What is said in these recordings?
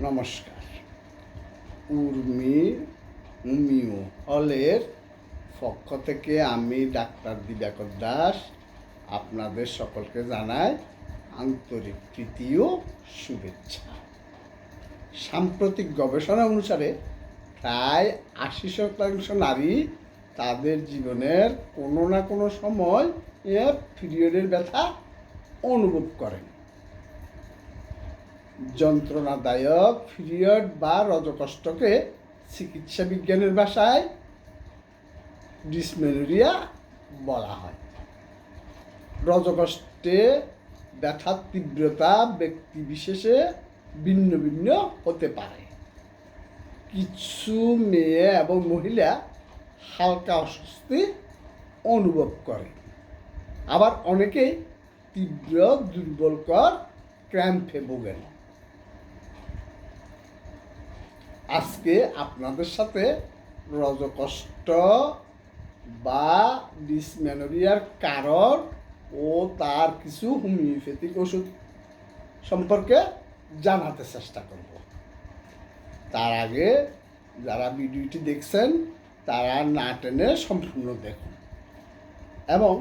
নমস্কার। উর্মি উমিও হলের পক্ষ থেকে আমি ডাক্তার দিবাকর দাস আপনাদের সকলকে জানাই আন্তরিক ও শুভেচ্ছা। সাম্প্রতিক গবেষণা অনুসারে প্রায় আশি শতাংশ নারী তাদের জীবনের কোনো না কোনো সময় পিরিয়ডের ব্যথা অনুভব করেন। যন্ত্রণাদায়ক পিরিয়ড বা রজকষ্টকে চিকিৎসা বিজ্ঞানের ভাষায় ডিসমেনোরিয়া বলা হয়। রজকষ্টে ব্যথার তীব্রতা ব্যক্তি বিশেষে ভিন্ন ভিন্ন হতে পারে। কিছু মেয়ে এবং মহিলা হালকা অস্বস্তি অনুভব করে। আবার অনেকেই তীব্র দুর্বলকর ক্র্যাম্পে ভোগেন। আজকে আপনাদের সাথে রজকষ্ট বা ডিসমেনোরিয়ার কারণ ও তার কিছু হোমিওপ্যাথিক ওষুধ সম্পর্কে জানাতে চেষ্টা করব। তার আগে যারা ভিডিওটি দেখছেন, তারা না টেনে সম্পূর্ণ দেখুন। এবং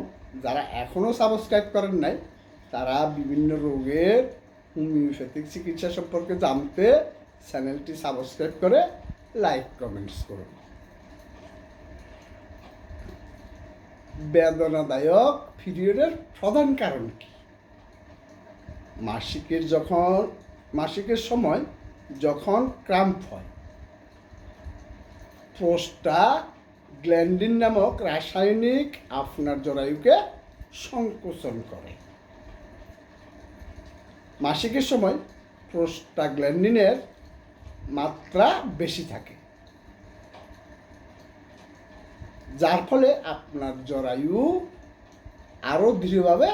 যারা এখনও সাবস্ক্রাইব করেন নাই, তারা বিভিন্ন রোগের হোমিওপ্যাথিক চিকিৎসা সম্পর্কে জানতে চ্যানেলটি সাবস্ক্রাইব করে লাইক, কমেন্টস করুন। বেদনাদায়ক পিরিয়ডের প্রধান কারণ কি? মাসিকের যখন, মাসিকের সময় যখন ক্রাম্প হয়, প্রোস্টা গ্ল্যান্ডিন নামক রাসায়নিক আপনার জরায়ুকে সংকোচন করে। মাসিকের সময় প্রোস্টাগ্ল্যান্ডিনের মাত্রা বেশি থাকে। যার ফলে আপনার জরায়ু আরও দৃঢ়ভাবে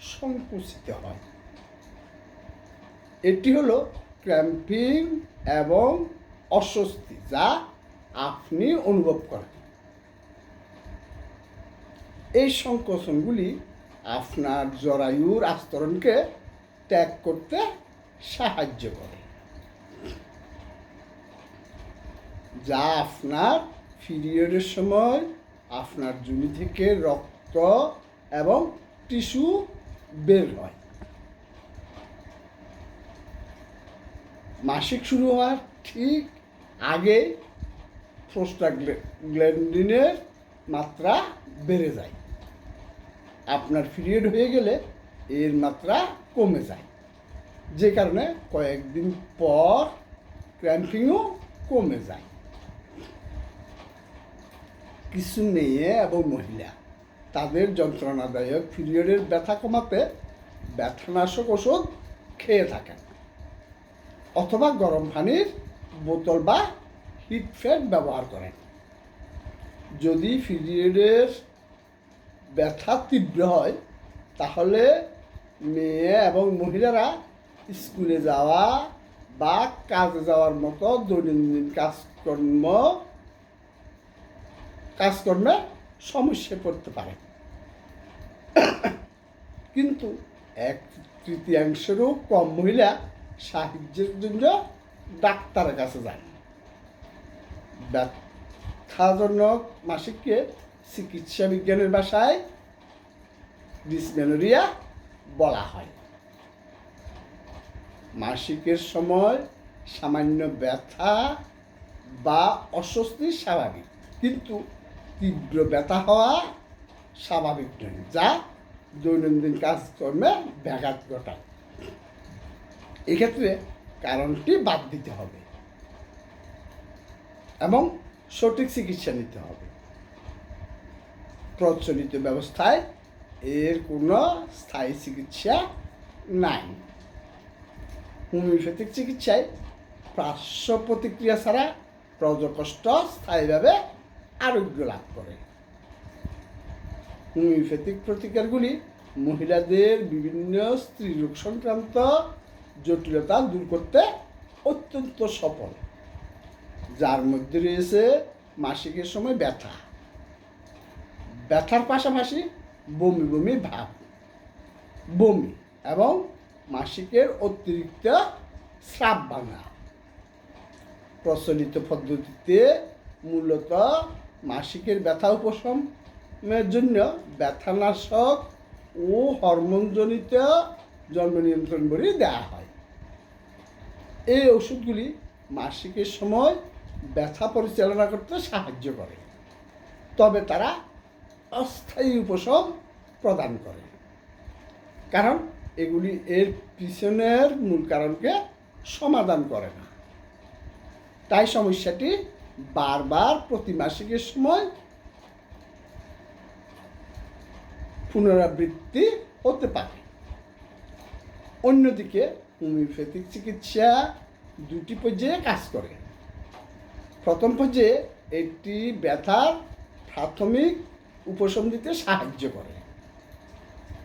সংকুচিত হয়। এটি হলো ক্র্যাম্পিং এবং অস্বস্তি যা আপনি অনুভব করেন। এই সংকোচনগুলি আপনার জরায়ুর আস্তরণকে ত্যাগ করতে সাহায্য করে। যা আপনার পিরিয়ডের সময়, আপনার জমি থেকে রক্ত এবং টিস্যু বের হয়। মাসিক শুরু হওয়ার ঠিক আগে প্রোস্টাগ্ল্যান্ডিনের মাত্রা বেড়ে যায়। আপনার পিরিয়ড হয়ে গেলে এর মাত্রা কমে যায়। যে কারণে কয়েকদিন পর ক্র্যাম্পিংও কমে যায়। কিছু মেয়ে এবং মহিলা। তাদের যন্ত্রণাদায়ক পিরিয়ডের ব্যথা কমাতে ব্যথানাশক ওষুধ খেয়ে থাকেন। অথবা গরম পানির বোতল বা হিট ফ্যাট ব্যবহার করেন। যদি পিরিয়ডের ব্যথা তীব্র হয়, তাহলে মেয়ে এবং মহিলারা স্কুলে যাওয়া বা কাজে যাওয়ার মতো দৈনন্দিন কাজকর্ম কাজকর্মে সমস্যায় পড়তে পারে। কিন্তু এক তৃতীয়াংশেরও কম মহিলা সাহায্যের জন্য ডাক্তারের কাছে যান। ব্যথাজনক মাসিককে চিকিৎসা বিজ্ঞানের ভাষায় ডিসমেনোরিয়া বলা হয়। মাসিকের সময় সামান্য ব্যথা বা অস্বস্তি স্বাভাবিক, কিন্তু তীব্র ব্যথা হওয়া স্বাভাবিক নয়, যা দৈনন্দিন কাজকর্মে ব্যাঘাত ঘটায়। এক্ষেত্রে কারণটি বাদ দিতে হবে এবং সঠিক চিকিৎসা নিতে হবে। প্রচলিত ব্যবস্থায় এর কোনো স্থায়ী চিকিৎসা নাই। হোমিওপ্যাথিক চিকিৎসায় প্রাশ্য প্রতিক্রিয়া ছাড়া প্রজকষ্ট স্থায়ীভাবে আরোগ্য লাভ করে। হোমিওপ্যাথিক প্রতিকারগুলি মহিলাদের বিভিন্ন স্ত্রীরোগ সংক্রান্ত জটিলতা দূর করতে অত্যন্ত সফল। যার মধ্যে রয়েছে মাসিকের সময় ব্যথা। ব্যথার পাশাপাশি বমি বমি ভাব। বমি এবং মাসিকের অতিরিক্ত স্রাব ভাঙা প্রচলিত পদ্ধতিতে মূলত মাসিকের ব্যথা উপশমের জন্য ব্যথানাশক ও হরমোনজনিত জন্ম নিয়ন্ত্রণ বড়ি দেওয়া হয়। এই ওষুধগুলি মাসিকের সময় ব্যথা পরিচালনা করতে সাহায্য করে। তবে তারা অস্থায়ী উপশম প্রদান করে। কারণ এগুলি এর পিছনের মূল কারণকে সমাধান করে না। তাই সমস্যাটি বারবার প্রতি মাসিকের সময় পুনরাবৃত্তি হতে পারে। অন্যদিকে হোমিওপ্যাথিক চিকিৎসা দুটি পর্যায়ে কাজ করে। প্রথম পর্যায়ে এটি ব্যথার প্রাথমিক উপশম দিতে সাহায্য করে।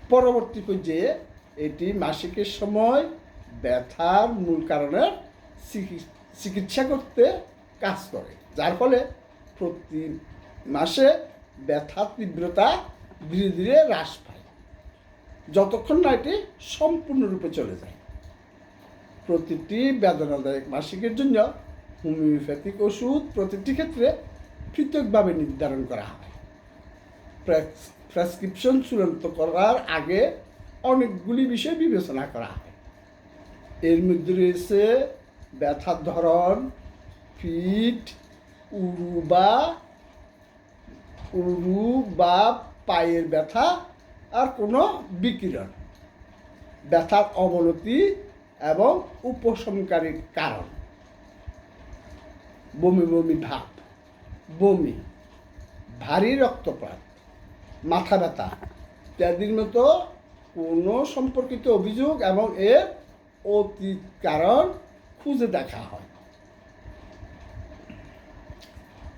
পরবর্তী পর্যায়ে এটি মাসিকের সময় ব্যথার মূল কারণের চিকিৎসা করতে কাজ করে। যার ফলে প্রতি মাসে ব্যথার তীব্রতা ধীরে ধীরে হ্রাস পায়। যতক্ষণ না এটি সম্পূর্ণরূপে চলে যায়। প্রতিটি বেদনাদায়ক মাসিকের জন্য হোমিওপ্যাথিক ওষুধ প্রতিটি ক্ষেত্রে পৃথকভাবে নির্ধারণ করা হয়। প্রেস- প্রেসক্রিপশন চূড়ান্ত করার আগে অনেকগুলি বিষয় বিবেচনা করা হয়। এর মধ্যে রয়েছে ব্যথার ধরন, পিঠ উরু বা উরু বা পায়ের ব্যথা আর কোনো বিকিরণ। ব্যথার অবনতি এবং উপশমকারী কারণ। বমি বমি ভাব। বমি, ভারী রক্তপাত, মাথা ব্যথা, ইত্যাদির মতো কোনো সম্পর্কিত অভিযোগ এবং এর অতীত কারণ খুঁজে দেখা হয়।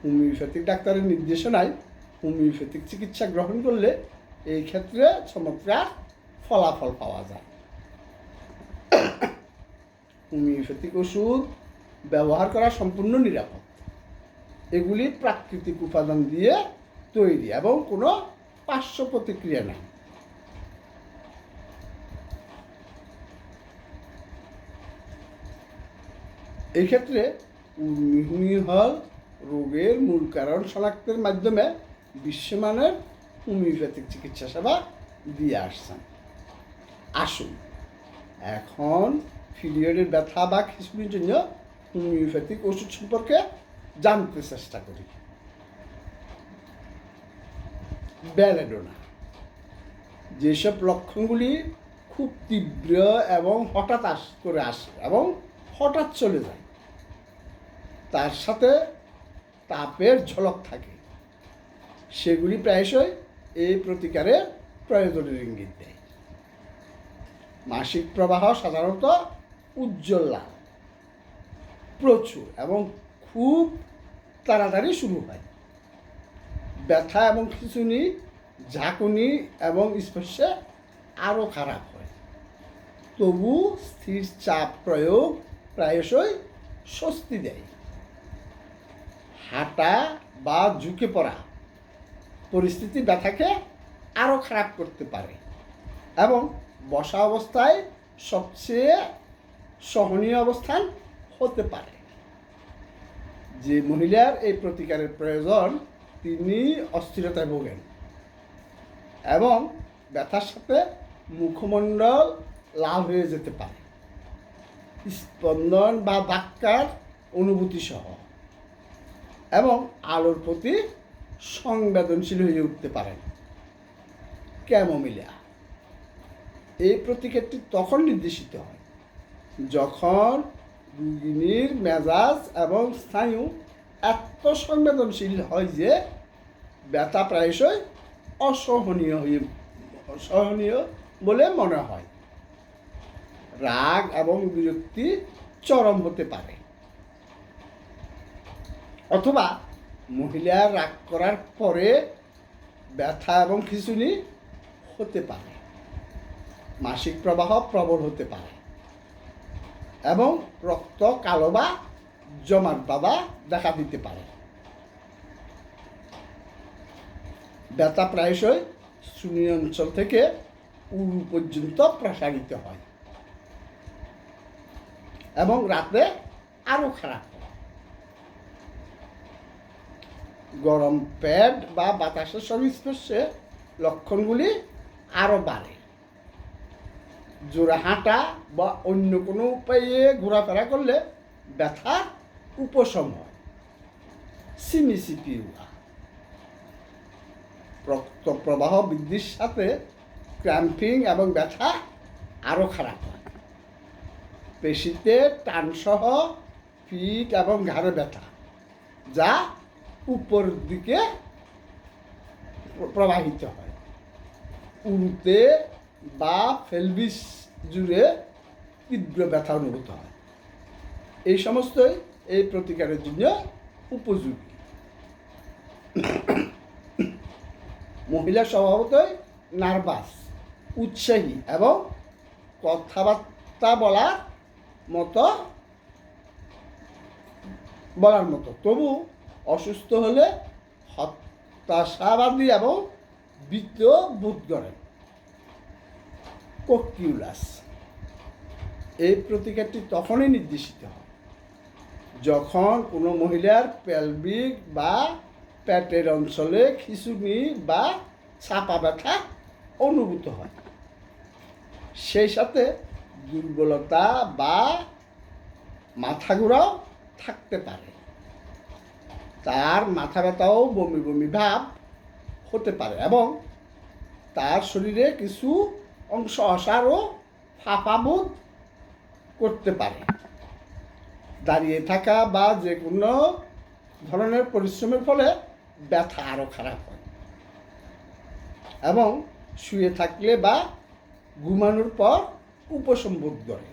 হোমিওপ্যাথিক ডাক্তারের নির্দেশনায় হোমিওপ্যাথিক চিকিৎসা গ্রহণ করলে এই ক্ষেত্রে চমৎকার ফলাফল পাওয়া যায়। হোমিওপ্যাথিক ওষুধ ব্যবহার করা সম্পূর্ণ নিরাপদ। এগুলি প্রাকৃতিক উপাদান দিয়ে তৈরি এবং কোনো পার্শ্ব প্রতিক্রিয়া নেই। এই ক্ষেত্রে হল রোগের মূল কারণ শনাক্তের মাধ্যমে বিশ্বমানের হোমিওপ্যাথিক চিকিৎসা সেবা দিয়ে আসছেন। আসুন, এখন পিরিয়ডের ব্যথা বা খিচুড়ির জন্য হোমিওপ্যাথিক ওষুধ সম্পর্কে জানতে চেষ্টা করি। ব্যালেডোনা, যেসব লক্ষণগুলি খুব তীব্র এবং হঠাৎ আস করে আসে এবং হঠাৎ চলে যায়, তার সাথে তাপের ঝলক থাকে। সেগুলি প্রায়শই এই প্রতিকারের প্রয়োজনের ইঙ্গিত দেয়। মাসিক প্রবাহ সাধারণত উজ্জ্বল লাল, প্রচুর এবং খুব তাড়াতাড়ি শুরু হয়। ব্যথা এবং খিঁচুনি, ঝাঁকুনি এবং স্পর্শে আরও খারাপ হয়। তবু স্থির চাপ প্রয়োগ প্রায়শই স্বস্তি দেয়। হাঁটা বা ঝুঁকে পড়া, পরিস্থিতি ব্যথাকে আরও খারাপ করতে পারে এবং বসা অবস্থায় সবচেয়ে সহনীয় অবস্থান হতে পারে। যে মহিলার এই প্রতিকারের প্রয়োজন, তিনি অস্থিরতায় ভোগেন এবং ব্যথার সাথে মুখমণ্ডল লাল হয়ে যেতে পারে। স্পন্দন বা ধাক্কার অনুভূতি সহ। এবং আলোর প্রতি সংবেদনশীল হয়ে উঠতে পারেন ক্যামোমিলিয়া। এই প্রতিকারটি তখন নির্দেশিত হয় যখন রুগিনীর মেজাজ এবং স্নায়ু এত সংবেদনশীল হয় যে ব্যথা প্রায়শই অসহনীয় হয়ে অসহনীয় বলে মনে হয়। রাগ এবং বিরক্তি চরম হতে পারে। অথবা মহিলা রাগ করার পরে ব্যথা এবং খিঁচুনি হতে পারে। মাসিক প্রবাহ প্রবল হতে পারে। এবং রক্ত, কালো বা জমাট বাঁধা দেখা দিতে পারে। ব্যথা প্রায়শই শ্রুণী অঞ্চল থেকে উরু পর্যন্ত প্রসারিত হয়। এবং রাতে আরও খারাপ হয় গরম প্যাড বা বাতাসের সংস্পর্শে লক্ষণগুলি আরও বাড়ে। জোড়া হাঁটা বা অন্য কোনো উপায়ে ঘোরাফেরা করলে ব্যথার উপশম হয়। সিমিসিপিউয়া রক্ত প্রবাহ বৃদ্ধির সাথে ক্র্যাম্পিং এবং ব্যথা আরও খারাপ হয়। পেশিতে টানসহ, পিঠ এবং ঘাড়ে ব্যথা, যা উপর দিকে প্রবাহিত হয়। উড়তে বা ফেলবিস জুড়ে তীব্র ব্যথা অনুভূত হয়। এই সমস্তই এই প্রতিকারের জন্য উপযোগী। মহিলা স্বভাবতই নার্ভাস, উৎসাহী এবং কথাবার্তা বলার মতো বলার মতো। তবু অসুস্থ হলে হতাশাবাদী এবং বৃত্ত বোধ করেন। কোকিউলাস। এই প্রতিকারটি তখনই নির্দেশিত হয় যখন কোনো মহিলার পেলভিক বা পেটের অঞ্চলে খিঁচুনি বা চাপা ব্যথা অনুভূত হয়। সেই সাথে দুর্বলতা বা মাথা ঘোরাও থাকতে পারে। তার মাথা ব্যথাও বমি বমি ভাব হতে পারে এবং তার শরীরে কিছু অংশ অসার ও করতে পারে। দাঁড়িয়ে থাকা বা যে কোনো ধরনের পরিশ্রমের ফলে ব্যথা আরও খারাপ হয়। এবং শুয়ে থাকলে বা ঘুমানোর পর উপশম বোধ করে।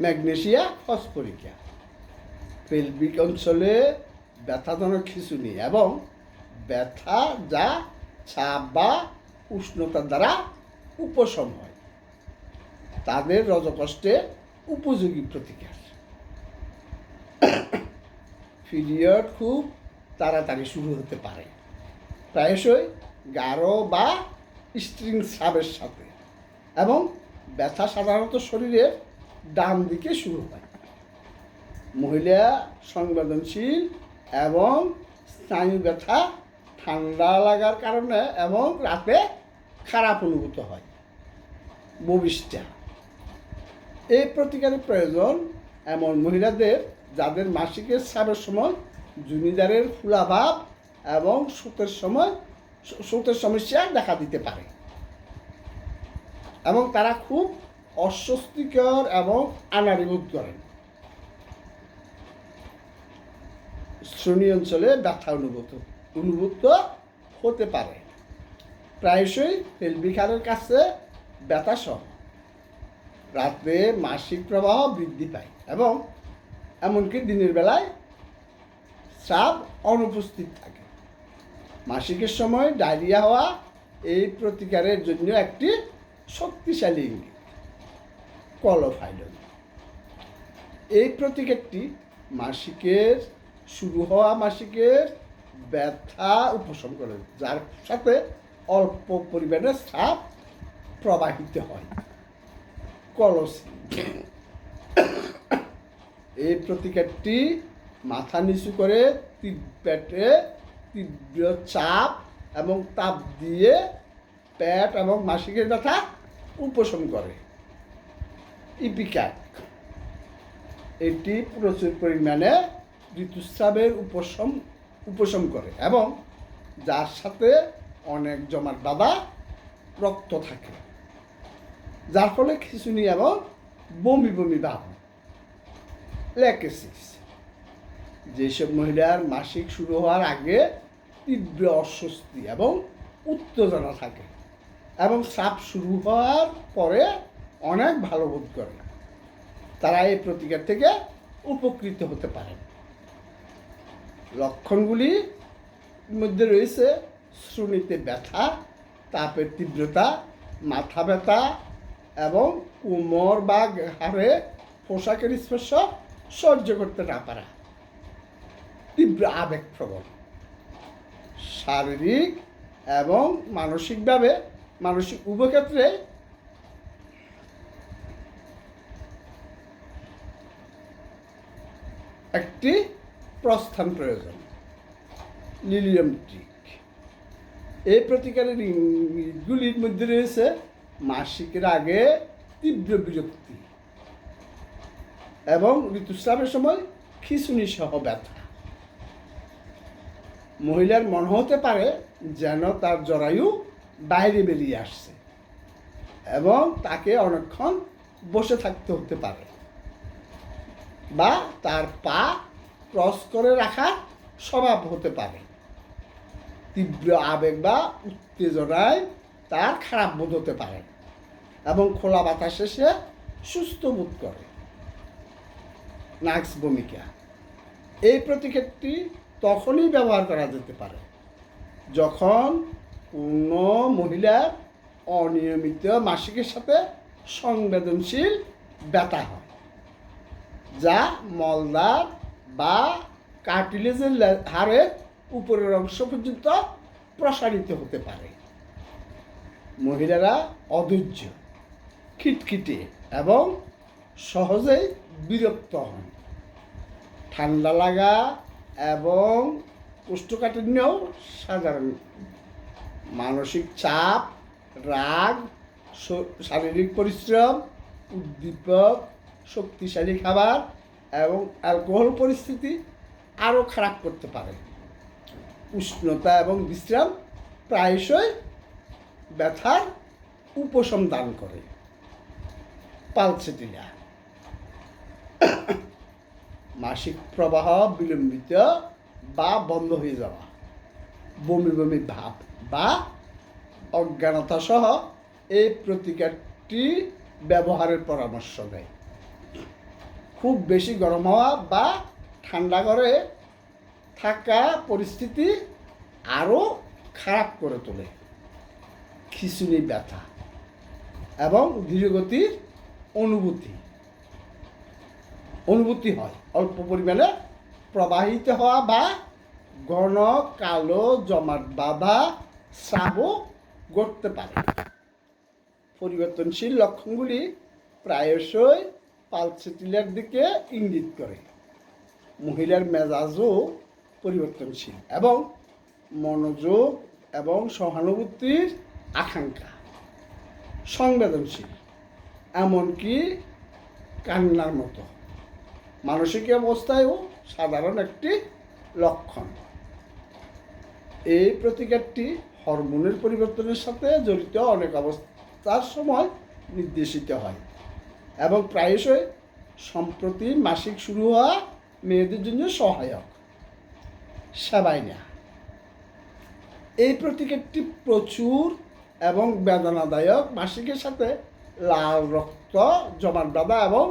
Magnesia, phosphorica. পেলভিক অঞ্চলে ব্যথাজনক খিঁচুনি এবং ব্যথা যা চাপ বা উষ্ণতার দ্বারা উপশম হয়। তাদের রজকষ্টে উপযোগী প্রতিকার। পিরিয়ড খুব তাড়াতাড়ি শুরু হতে পারে। প্রায়শই গাঢ় বা স্ট্রিং সাবের সাথে। এবং ব্যথা সাধারণত শরীরের ডান দিকে শুরু হয়। মহিলা সংবেদনশীল এবং স্নায়ু ব্যথা ঠান্ডা লাগার কারণে এবং রাতে খারাপ অনুভূত হয়। ববিষ্টা এই প্রতিকারের প্রয়োজন এমন মহিলাদের যাদের মাসিকের স্রাবের সময় জুনিদারের ফুলাভাব এবং সুতের সময় সুতের সমস্যা দেখা দিতে পারে। এবং তারা খুব অস্বস্তিকর এবং আনাড়ি করেন। শ্রোণী অঞ্চলে ব্যথা অনুভূত অনুভূত হতে পারে। প্রায়শই পেলভিকারের কাছে ব্যথা সহ। রাতে মাসিক প্রবাহ বৃদ্ধি পায় এবং এমনকি দিনের বেলায় স্রাব অনুপস্থিত থাকে। মাসিকের সময় ডায়রিয়া হওয়া এই প্রতিকারের জন্য একটি শক্তিশালী ইঙ্গিত। কলোফাইলন এই প্রতিকারটি মাসিকের, শুরু হওয়া মাসিকের ব্যথা উপশম করে, যার সাথে অল্প পরিমাণে স্রাব প্রবাহিত হয়। কলসি। এই প্রতিকারটি মাথা নিচু করে পেটে তীব্র চাপ এবং তাপ দিয়ে পেট এবং মাসিকের ব্যথা উপশম করে। ইপিক্যাক এটি প্রচুর পরিমাণে ঋতুস্রাবের উপশম উপশম করে এবং যার সাথে অনেক জমাট বাঁধা রক্ত থাকে। যার ফলে খিঁচুনি এবং বমি বমি ভাব। ল্যাকেসিস। যেসব মহিলার মাসিক শুরু হওয়ার আগে তীব্র অস্বস্তি এবং উত্তেজনা থাকে এবং সাপ শুরু হওয়ার পরে অনেক ভালো বোধ করে। তারা এই প্রতিকার থেকে উপকৃত হতে পারেন লক্ষণগুলির মধ্যে রয়েছে, শ্রুণিতে ব্যথা, তাপের তীব্রতা, মাথা ব্যথা এবং কোমর বা ঘাড়ে পোশাকের স্পর্শ সহ্য করতে না পারা। তীব্র আবেগ আবেগপ্রবণ। শারীরিক এবং মানসিকভাবে, মানসিক উভয় ক্ষেত্রে একটি প্রস্থান প্রয়োজন, লিলিয়াম ট্রিক এই প্রতিকারের ইঙ্গিতগুলির মধ্যে রয়েছে মাসিকের আগে তীব্র বিরক্তি এবং ঋতুস্রাবের সময় খিচুনি সহ ব্যথা। মহিলার মনে হতে পারে যেন তার জরায়ু বাইরে বেরিয়ে আসছে এবং তাকে অনেকক্ষণ বসে থাকতে হতে পারে। বা তার পা ক্রস করে রাখার স্বভাব হতে পারে। তীব্র আবেগ বা উত্তেজনায় তার খারাপ বোধ হতে পারে এবং খোলা বাতাসে সে সুস্থ বোধ করে। নাক্স ভূমিকা। এই প্রতিক্ষেপটি তখনই ব্যবহার করা যেতে পারে যখন কোনো মহিলার অনিয়মিত মাসিকের সাথে সংবেদনশীল ব্যথা হয়। যা মলদার বা কার্টিলেজের হাড়ের উপরের অংশ পর্যন্ত প্রসারিত হতে পারে। মহিলারা অধৈর্য, খিটখিটে এবং সহজেই বিরক্ত হন। ঠান্ডা লাগা এবং কোষ্ঠকাঠিন্যও সাধারণ। মানসিক চাপ, রাগ শারীরিক পরিশ্রম, উদ্দীপক শক্তিশালী খাবার এবং অ্যালকোহল পরিস্থিতি আরও খারাপ করতে পারে। উষ্ণতা এবং বিশ্রাম প্রায়শই ব্যথার উপশম দান করে। পালসেটিলা। মাসিক প্রবাহ বিলম্বিত বা বন্ধ হয়ে যাওয়া। বমি বমি ভাব বা অজ্ঞানতা সহ এই প্রতিকারটি ব্যবহারের পরামর্শ দেয়। খুব বেশি গরম হওয়া বা ঠান্ডা ঘরে থাকা পরিস্থিতি আরও খারাপ করে তোলে। খিচুনি ব্যথা এবং ধীরগতির অনুভূতি। অনুভূতি হয়, অল্প পরিমাণে প্রবাহিত হওয়া বা ঘন কালো জমাট বাঁধা স্রাবও ঘটতে পারে। পরিবর্তনশীল লক্ষণগুলি প্রায়শই পালসেটিলের দিকে ইঙ্গিত করে। মহিলার মেজাজও পরিবর্তনশীল এবং মনোযোগ এবং সহানুভূতির আকাঙ্ক্ষা সংবেদনশীল, এমনকি কান্নার মতো। মানসিক অবস্থায়ও সাধারণ একটি লক্ষণ। এই প্রতিকারটি হরমোনের পরিবর্তনের সাথে জড়িত অনেক অবস্থার সময় নির্দেশিত হয়। এবং প্রায়শই সম্প্রতি মাসিক শুরু হওয়া মেয়েদের জন্য সহায়ক। সেবাইনা এই প্রতিকারটি প্রচুর এবং বেদনাদায়ক। মাসিকের সাথে লাল রক্ত, জমাট বাঁধা এবং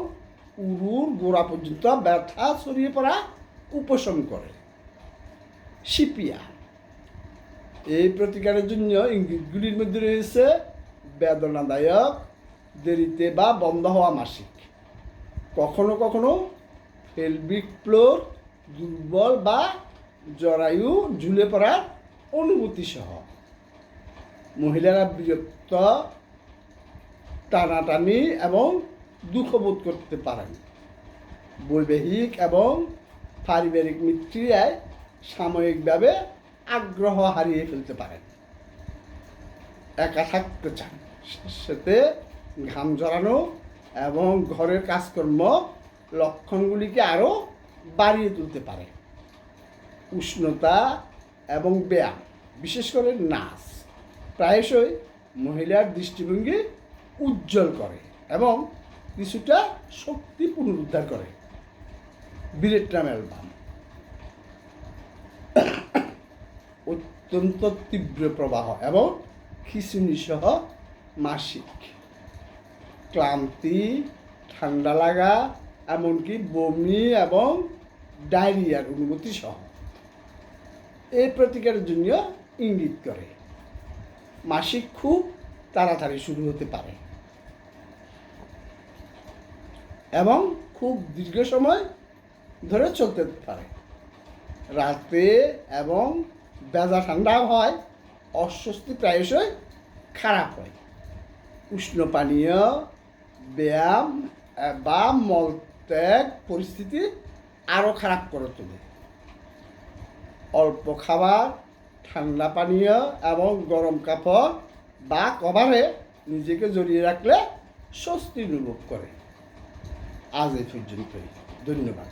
উরুর গোড়া পর্যন্ত ব্যথা ছড়িয়ে পড়া উপশম করে। সিপিয়া এই প্রতিকারের জন্য ইঙ্গিতগুলির মধ্যে রয়েছে বেদনাদায়ক দেরিতে বা বন্ধ হওয়া মাসিক। কখনো কখনো ফেলবিক ফ্লোর দুর্বল বা জরায়ু ঝুলে পড়ার অনুভূতি সহ। মহিলারা বিরক্ত, টানাটানি এবং দুঃখবোধ করতে পারেন। বৈবাহিক এবং পারিবারিক মিত্রিয়ায় সাময়িকভাবে আগ্রহ হারিয়ে ফেলতে পারেন। একা থাকতে চান, সাথে ঘাম জড়ানো এবং ঘরের কাজকর্ম লক্ষণগুলিকে আরও বাড়িয়ে তুলতে পারে। উষ্ণতা এবং ব্যায়াম, বিশেষ করে নাচ, প্রায়শই মহিলার দৃষ্টিভঙ্গি উজ্জ্বল করে এবং কিছুটা শক্তি পুনরুদ্ধার করে। বিরেট্রাম অ্যালবাম। অত্যন্ত তীব্র প্রবাহ এবং খিচুনি সহ মাসিক। ক্লান্তি ঠান্ডা লাগা, এমনকি বমি এবং ডায়রিয়ার অনুভূতি সহ। এই প্রতিকারের জন্য ইঙ্গিত করে। মাসিক খুব তাড়াতাড়ি শুরু হতে পারে এবং খুব দীর্ঘ সময় ধরে চলতে পারে। রাতে এবং বেজা ঠান্ডা হয়, অস্বস্তি প্রায়শই খারাপ হয়। উষ্ণ পানীয় ব্যায়াম বা মলত্যাগ পরিস্থিতি আরও খারাপ করে তোলে। অল্প খাবার, ঠান্ডা পানীয় এবং গরম কাপড় বা কভারে নিজেকে জড়িয়ে রাখলে স্বস্তি অনুভব করে। আজ এই পর্যন্তই। ধন্যবাদ।